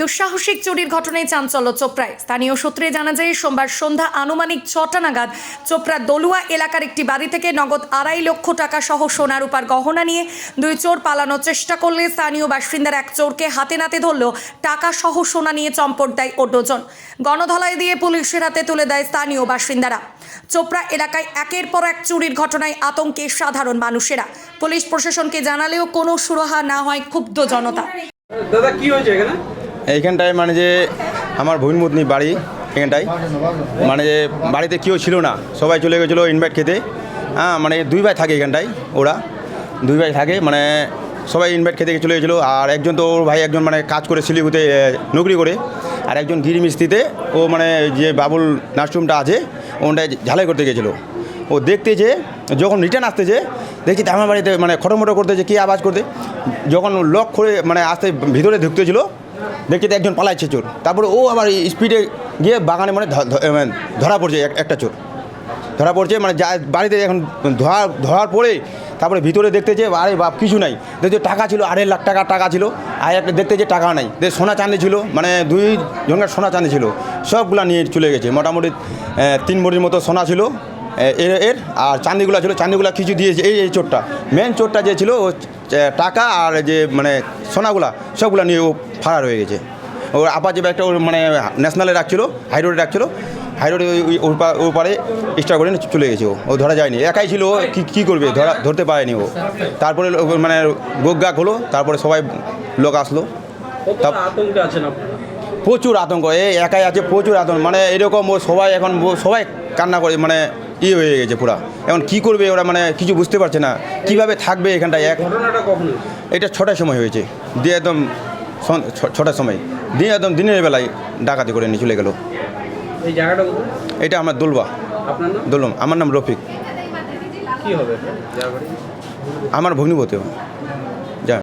দুঃসাহসিক চুরির ঘটনায় চাঞ্চল্য চোপড়ায়। স্থানীয় সূত্রে জানা যায়, সোমবার সন্ধ্যা আনুমানিক ছটা নাগাদ চোপড়া দলুয়া এলাকার একটি বাড়ি থেকে নগদ আড়াই লক্ষ টাকা সহ সোনার উপার গহনা নিয়ে দুই চোর পালানোর চেষ্টা করলে স্থানীয় বাসিন্দার এক চোরকে হাতে নাতে ধরল, টাকা সহ সোনা নিয়ে চম্পট দেয় অন্যজন গণধলাই দিয়ে পুলিশের হাতে তুলে দেয় স্থানীয় বাসিন্দারা। চোপড়া এলাকায় একের পর এক চুরির ঘটনায় আতঙ্কে সাধারণ মানুষেরা। পুলিশ প্রশাসনকে জানালেও কোনো সুরাহা না হয় ক্ষুব্ধ জনতা। দাদা, কি হয়েছে এখানে? এইখানটায় মানে যে আমার ভগ্নিপত্নী বাড়ি এখানটায় মানে যে বাড়িতে কেউ ছিল না সবাই চলে গেছিল ইনভাইট খেতে। হ্যাঁ মানে দুই ভাই থাকে এখানটায় ওরা। দুই ভাই থাকে মানে সবাই ইনভাইট খেতে চলে গেছিল আর একজন তো ওর ভাই একজন মানে কাজ করে শিলিগুড়িতে এ, নৌকরি করে আর একজন গিরি মিস্ত্রিতে ও মানে যে বাবুল নার্সরুমটা আছে ওটায় ঝালাই করতে গেছিল। ও দেখতে যে যখন রিটার্ন আসতেছে দেখছি আমার বাড়িতে মানে খটোমটো করতেছে কী আওয়াজ করতে যখন লক করে মানে আসতে ভিতরে ঢুকতেছিল দেখছি তো একজন পালাচ্ছে চোর। তারপরে ও আবার স্পিডে গিয়ে বাগানে মানে মানে ধরা পড়ছে এক- একটা চোর। ধরা পড়ছে মানে যা বাড়িতে এখন ধরা ধরার পরে তারপরে ভিতরে দেখতেছে আরে বাপ, কিছু নাই। দেখছে টাকা ছিল, আড়াই লাখ টাকা টাকা ছিল। আর একটা দেখতে যে টাকা নাই। দেখ সোনা চাঁদি ছিল মানে দুই জনের সোনা চাঁদি ছিল। সবগুলা নিয়ে চলে গেছে। মোটামুটি তিন বড়ির মতো সোনা ছিল এর এর। আর চাঁদিগুলো ছিল চাঁদিগুলো কিছু দিয়েছে এই এই চোরটা। মেন চোরটা যে ছিল টাকা আর যে মানে সোনাগুলা, সবগুলা নিয়ে ও ফারার হয়ে গেছে। ওর আপার যে ব্যাগটা ওর মানে ন্যাশনালে রাখছিল হাই রোডে রাখছিল হাই রোডে ওই ওর পারে স্টার করে চলে গেছে ও। ধরা যায়নি। একাই ছিল ও কী কী করবে? ধরা ধরতে পারেনি ও। তারপরে মানে গোগাক হলো তারপরে সবাই লোক আসলো। প্রচুর আতঙ্ক। এই একাই আছে প্রচুর আতঙ্ক। মানে এরকম ও সবাই এখন সবাই কান্না করে মানে ই হয়ে গেছে পুরা। এখন কি করবে ওরা মানে কিছু বুঝতে পারছে না। কীভাবে থাকবে এখানটায়? এক? এটা ছটার সময় হয়েছে। দিয়ে একদম ছটার সময়। দিয়ে একদম দিনের বেলায় ডাকাতি করে নিয়ে চলে গেল। এই জায়গাটা এটা আমার দোলবা। দুলম। আমার নাম রফিক? আমার ভগ্নিপতি যা।